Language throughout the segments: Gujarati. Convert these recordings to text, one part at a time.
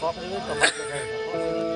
好，因为什么？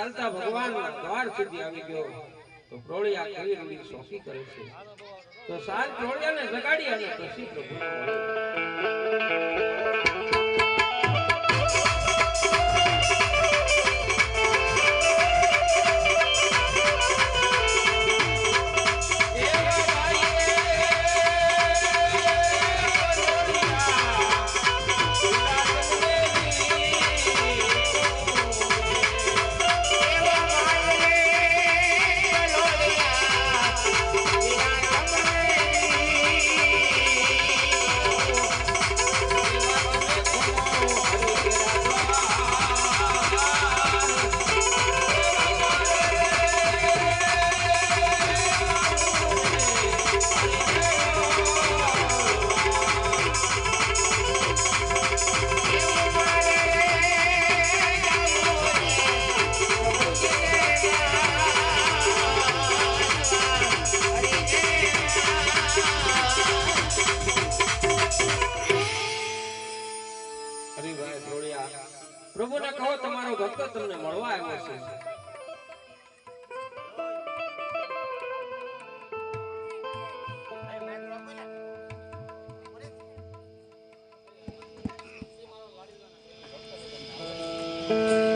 ચાલતા ભગવાન દ્વાર સુધી આવી ગયો. તો પ્રોળિયા કવિ રમણી શોખી કરે છે. તો સાત પ્રોળિયાને જગાડી અને પછી પ્રભુ પ્રભુને મળવા આવ્યો છે. તમારા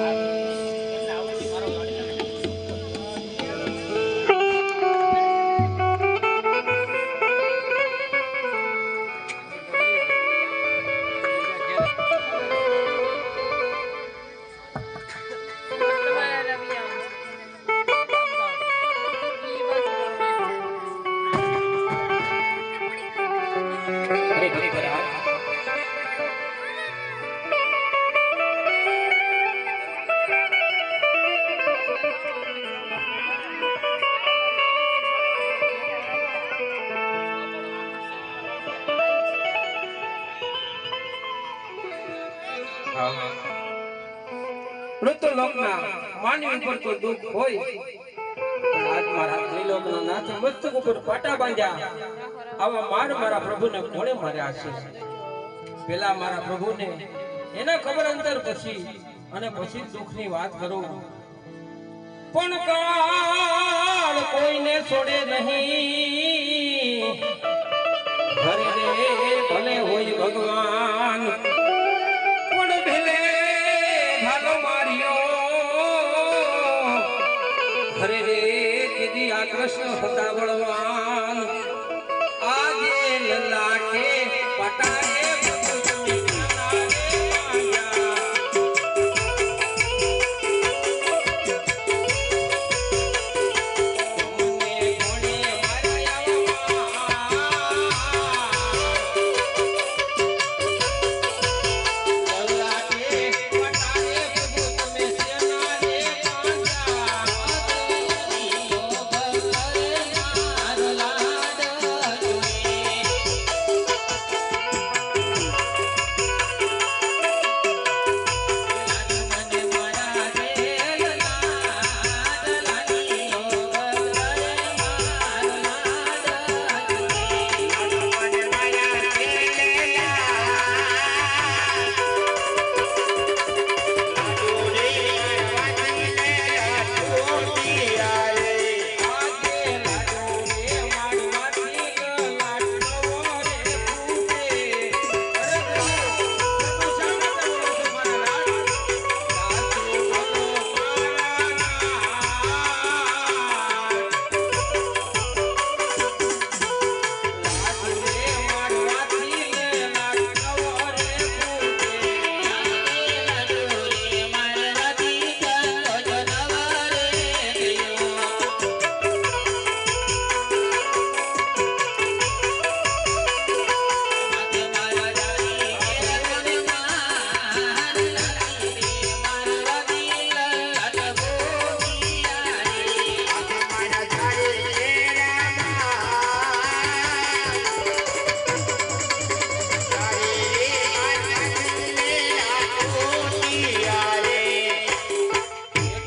મૃત્યુલોકના માનવી ઉપર તો દુઃખ હોય? આજ મારા ત્રિલોકના નાથે મસ્તક ઉપર પાટા બાંધ્યા. આવા માર મારા પ્રભુને કોણે માર્યા છે પેલા મારા પ્રભુને એના ખબર અંતર પછી અને પછી દુઃખની વાત કરું. પણ કાળ કોઈને છોડે નહીં. હરે ભલે હોય ભગવાન. હરે રે કીધી આ કૃષ્ણ હતા બળવાન આજે લલાટે પટા